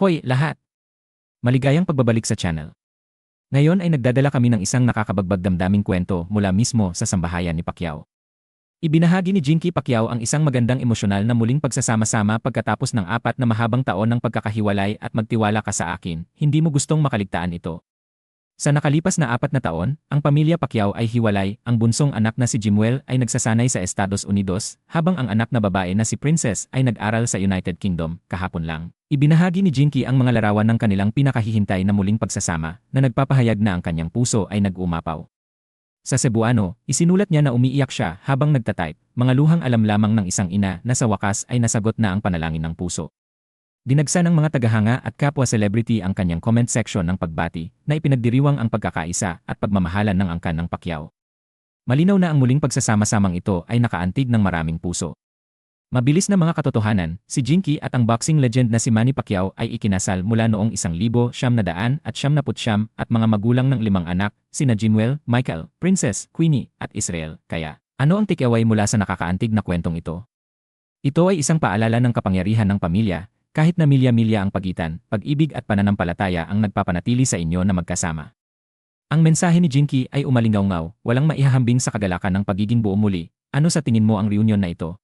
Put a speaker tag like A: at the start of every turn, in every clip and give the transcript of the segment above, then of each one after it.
A: Hoy, lahat! Maligayang pagbabalik sa channel. Ngayon ay nagdadala kami ng isang nakakabagbag damdaming kwento mula mismo sa sambahayan ni Pacquiao. Ibinahagi ni Jinky Pacquiao ang isang magandang emosyonal na muling pagsasama-sama pagkatapos ng apat na mahabang taon ng pagkakahiwalay at magtiwala ka sa akin, hindi mo gustong makaligtaan ito. Sa nakalipas na apat na taon, ang pamilya Pacquiao ay hiwalay, ang bunsong anak na si Jimuel ay nagsasanay sa Estados Unidos, habang ang anak na babae na si Princess ay nag-aral sa United Kingdom, kahapon lang. Ibinahagi ni Jinky ang mga larawan ng kanilang pinakahihintay na muling pagsasama, na nagpapahayag na ang kanyang puso ay nag-umapaw. Sa Cebuano, isinulat niya na umiiyak siya habang nagtatype, mga luhang alam lamang ng isang ina na sa wakas ay nasagot na ang panalangin ng puso. Dinagsa ng mga tagahanga at kapwa celebrity ang kanyang comment section ng pagbati na ipinagdiriwang ang pagkakaisa at pagmamahalan ng angkan ng Pacquiao. Malinaw na ang muling pagsasama-samang ito ay nakaantig ng maraming puso. Mabilis na mga katotohanan, si Jinky at ang boxing legend na si Manny Pacquiao ay ikinasal mula noong isang libo siyam na daan at siyam na putsyam at mga magulang ng limang anak, sina Jimuel, Michael, Princess, Queenie, at Israel. Kaya, ano ang tikyaway mula sa nakakaantig na kwentong ito? Ito ay isang paalala ng kapangyarihan ng pamilya, kahit na milya-milya ang pagitan, pag-ibig at pananampalataya ang nagpapanatili sa inyo na magkasama. Ang mensahe ni Jinky ay umalingaw-ngaw, walang maihahambing sa kagalakan ng pagiging buo muli. Ano sa tingin mo ang reunion na ito?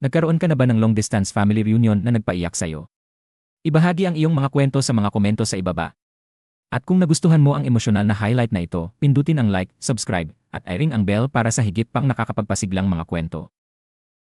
A: Nagkaroon ka na ba ng long-distance family reunion na nagpaiyak sa'yo? Ibahagi ang iyong mga kwento sa mga komento sa ibaba. At kung nagustuhan mo ang emosyonal na highlight na ito, pindutin ang like, subscribe, at i-ring ang bell para sa higit pang nakakapagpasiglang mga kwento.